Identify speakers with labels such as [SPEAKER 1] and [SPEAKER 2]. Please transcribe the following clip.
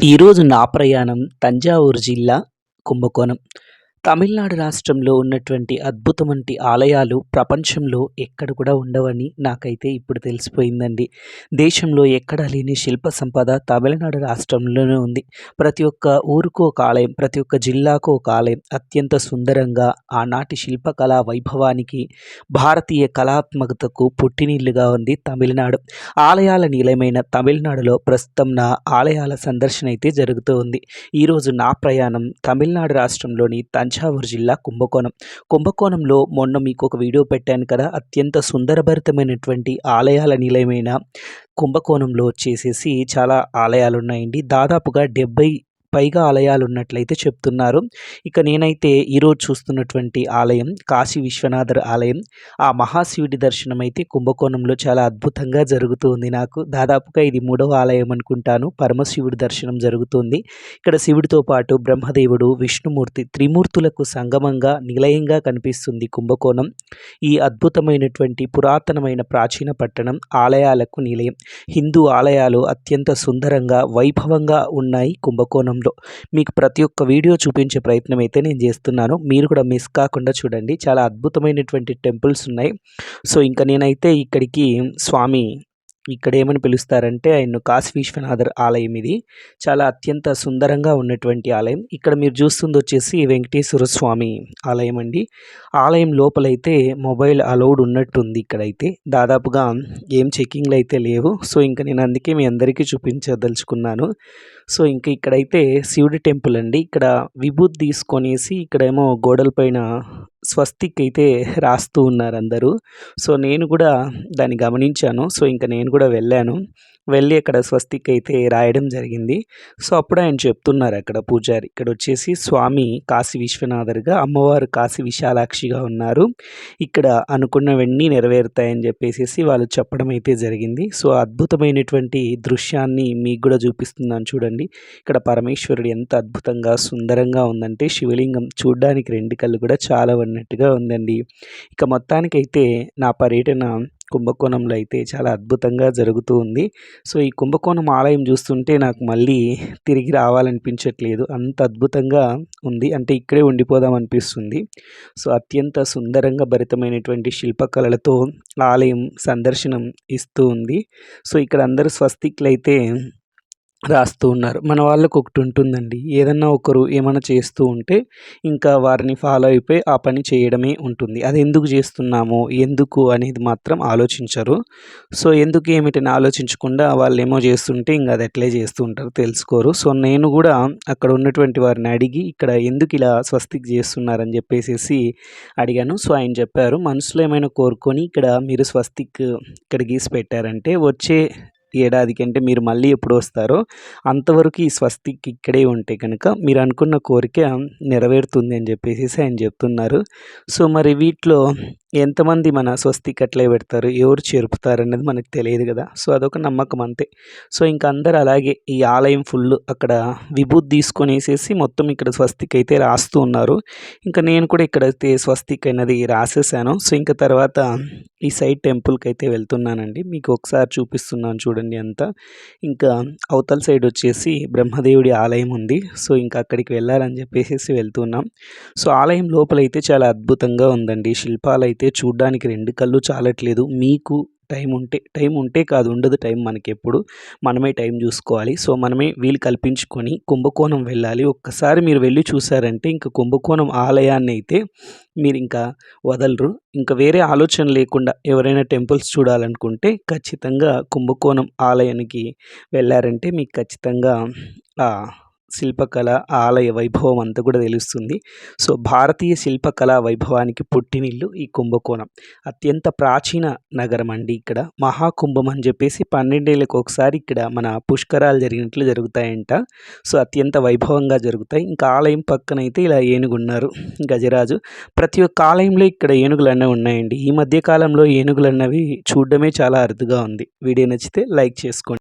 [SPEAKER 1] ఈరోజు నా ప్రయాణం తంజావూరు జిల్లా కుంభకోణం. తమిళనాడు రాష్ట్రంలో ఉన్నటువంటి అద్భుతమంటి ఆలయాలు ప్రపంచంలో ఎక్కడ కూడా ఉండవని నాకైతే ఇప్పుడు తెలిసిపోయిందండి. దేశంలో ఎక్కడ లేని శిల్ప సంపద తమిళనాడు రాష్ట్రంలోనే ఉంది. ప్రతి ఒక్క ఊరుకు ఒక ఆలయం ప్రతి ఒక్క జిల్లాకు ఒక ఆలయం అత్యంత సుందరంగా ఆనాటి శిల్పకళా వైభవానికి భారతీయ కళాత్మకతకు పుట్టినిల్లుగా ఉంది తమిళనాడు. ఆలయాల నిలయమైన తమిళనాడులో ప్రస్తుతం నా ఆలయాల సందర్శన అయితే జరుగుతూ ఉంది. ఈరోజు నా ప్రయాణం తమిళనాడు రాష్ట్రంలోని తంజ తంజావూరు జిల్లా కుంభకోణం. కుంభకోణంలో మొన్న మీకు ఒక వీడియో పెట్టాను కదా అత్యంత సుందరభరితమైనటువంటి ఆలయాల నిలయమైన కుంభకోణంలో వచ్చేసేసి చాలా ఆలయాలు ఉన్నాయండి దాదాపుగా డెబ్బై పైగా ఆలయాలు ఉన్నట్లయితే చెప్తున్నారు. ఇక నేనైతే ఈరోజు చూస్తున్నటువంటి ఆలయం కాశీ విశ్వనాథర్ ఆలయం. ఆ మహాశివుడి దర్శనం అయితే కుంభకోణంలో చాలా అద్భుతంగా జరుగుతుంది నాకు. దాదాపుగా ఇది మూడవ ఆలయం అనుకుంటాను. పరమశివుడి దర్శనం జరుగుతుంది. ఇక్కడ శివుడితో పాటు బ్రహ్మదేవుడు విష్ణుమూర్తి త్రిమూర్తులకు సంగమంగా నిలయంగా కనిపిస్తుంది కుంభకోణం. ఈ అద్భుతమైనటువంటి పురాతనమైన ప్రాచీన పట్టణం ఆలయాలకు నిలయం. హిందూ ఆలయాలు అత్యంత సుందరంగా వైభవంగా ఉన్నాయి కుంభకోణంలో. యూట్యూబ్లో మీకు ప్రతి ఒక్క వీడియో చూపించే ప్రయత్నం అయితే నేను చేస్తున్నాను. మీరు కూడా మిస్ కాకుండా చూడండి. చాలా అద్భుతమైనటువంటి టెంపుల్స్ ఉన్నాయి. సో ఇంకా నేనైతే ఇక్కడికి స్వామి ఇక్కడ ఏమని పిలుస్తారంటే ఆయన కాశీ విశ్వనాథర్ ఆలయం ఇది. చాలా అత్యంత సుందరంగా ఉన్నటువంటి ఆలయం. ఇక్కడ మీరు చూస్తుంది వచ్చేసి వెంకటేశ్వర స్వామి ఆలయం అండి. ఆలయం లోపలైతే మొబైల్ అలౌడ్ ఉన్నట్టుంది ఇక్కడైతే. దాదాపుగా ఏం చెక్కింగ్లు అయితే లేవు. సో ఇంకా నేను అందుకే మీ అందరికీ చూపించదలుచుకున్నాను. సో ఇంకా ఇక్కడైతే శివుడి టెంపుల్ అండి. ఇక్కడ విభూతి తీసుకొనేసి ఇక్కడేమో గోడల పైన స్వస్తిక్ అయితే రాస్తూ ఉన్నారు అందరూ. సో నేను కూడా దాన్ని గమనించాను. సో ఇంకా నేను కూడా వెళ్ళాను. వెళ్ళి అక్కడ స్వస్తిక్ అయితే రాయడం జరిగింది. సో అప్పుడు ఆయన చెప్తున్నారు అక్కడ పూజారి. ఇక్కడ వచ్చేసి స్వామి కాశీ విశ్వనాథర్గా అమ్మవారు కాశీ విశాలాక్షిగా ఉన్నారు. ఇక్కడ అనుకున్నవన్నీ నెరవేరుతాయని చెప్పేసి వాళ్ళు చెప్పడం అయితే జరిగింది. సో అద్భుతమైనటువంటి దృశ్యాన్ని మీకు కూడా చూపిస్తున్నాను చూడండి. ఇక్కడ పరమేశ్వరుడు ఎంత అద్భుతంగా సుందరంగా ఉందంటే శివలింగం చూడడానికి రెండు కళ్ళు కూడా చాలా ఉన్నట్టుగా ఉందండి. ఇక మొత్తానికైతే నా పర్యటన కుంభకోణంలో అయితే చాలా అద్భుతంగా జరుగుతూ ఉంది. సో ఈ కుంభకోణం ఆలయం చూస్తుంటే నాకు మళ్ళీ తిరిగి రావాలనిపించట్లేదు. అంత అద్భుతంగా ఉంది. అంటే ఇక్కడే ఉండిపోదాం అనిపిస్తుంది. సో అత్యంత సుందరంగా భరితమైనటువంటి శిల్పకళలతో ఆలయం సందర్శనం ఇస్తూ ఉంది. సో ఇక్కడ అందరూ స్వస్తిక్లైతే రాస్తూ ఉన్నారు. మన వాళ్ళకు ఒకటి ఉంటుందండి. ఏదన్నా ఒకరు ఏమైనా చేస్తూ ఉంటే ఇంకా వారిని ఫాలో అయిపోయి ఆ పని చేయడమే ఉంటుంది. అది ఎందుకు చేస్తున్నాము? ఎందుకు అనేది మాత్రం ఆలోచించరు. సో ఎందుకు ఏమిటని ఆలోచించకుండా వాళ్ళు ఏమో చేస్తుంటే ఇంకా అది ఎట్లే చేస్తూ ఉంటారు. తెలుసుకోరు. సో నేను కూడా అక్కడ ఉన్నటువంటి వారిని అడిగి ఇక్కడ ఎందుకు ఇలా స్వస్తిక్ చేస్తున్నారని చెప్పేసి అడిగాను. సో ఆయన చెప్పారు మనసులో ఏమైనా కోరుకొని ఇక్కడ మీరు స్వస్తిక్ ఇక్కడ గీసి పెట్టారంటే వచ్చే ఏడాదికి అంటే మీరు మళ్ళీ ఎప్పుడు వస్తారో అంతవరకు ఈ స్వస్తికి ఇక్కడే ఉంటే కనుక మీరు అనుకున్న కోరిక నెరవేరుతుంది అని చెప్పేసి ఆయన చెప్తున్నారు. సో మరి వీటిలో ఎంతమంది మన స్వస్తికి అట్లే పెడతారు? ఎవరు చేరుపుతారు అన్నది మనకు తెలియదు కదా? సో అదొక నమ్మకం అంతే. సో ఇంకా అందరు అలాగే ఈ ఆలయం ఫుల్ అక్కడ విభూతి తీసుకొని వేసేసి మొత్తం ఇక్కడ స్వస్తిక్ అయితే రాస్తూ ఉన్నారు. ఇంకా నేను కూడా ఇక్కడ అయితే స్వస్తిక్ అనేది రాసేసాను. సో ఇంకా తర్వాత ఈ సైడ్ టెంపుల్కి అయితే వెళ్తున్నానండి. మీకు ఒకసారి చూపిస్తున్నాను చూడండి. చూడండి అంతా. ఇంకా అవతల సైడ్ వచ్చేసి బ్రహ్మదేవుడి ఆలయం ఉంది. సో ఇంకా అక్కడికి వెళ్ళాలని చెప్పేసి వెళ్తున్నాం. సో ఆలయం లోపలైతే చాలా అద్భుతంగా ఉందండి. శిల్పాలు అయితే చూడడానికి రెండు కళ్ళు చాలట్లేదు. మీకు టైం ఉంటే టైం ఉంటే కాదు ఉండదు టైం మనకి ఎప్పుడు మనమే టైం చూసుకోవాలి. సో మనమే వీలు కల్పించుకొని కుంభకోణం వెళ్ళాలి. ఒక్కసారి మీరు వెళ్ళి చూసారంటే ఇంకా కుంభకోణం ఆలయాన్ని అయితే మీరు ఇంకా వదలరు. ఇంకా వేరే ఆలోచన లేకుండా ఎవరైనా టెంపుల్స్ చూడాలనుకుంటే ఖచ్చితంగా కుంభకోణం ఆలయానికి వెళ్ళారంటే మీకు ఖచ్చితంగా శిల్పకళ ఆలయ వైభవం అంతా కూడా తెలుస్తుంది. సో భారతీయ శిల్పకళా వైభవానికి పుట్టినిల్లు ఈ కుంభకోణం. అత్యంత ప్రాచీన నగరం అండి ఇక్కడ. మహాకుంభం అని చెప్పేసి పన్నెండేళ్ళకి ఒకసారి ఇక్కడ మన పుష్కరాలు జరిగినట్లు జరుగుతాయంట. సో అత్యంత వైభవంగా జరుగుతాయి. ఇంకా ఆలయం పక్కన అయితే ఇలా ఏనుగున్నారు గజరాజు. ప్రతి ఒక్క ఆలయంలో ఇక్కడ ఏనుగులు అన్నవి ఉన్నాయండి. ఈ మధ్య కాలంలో ఏనుగులు అన్నవి చూడడమే చాలా అరుదుగా ఉంది. వీడియో నచ్చితే లైక్ చేసుకోండి.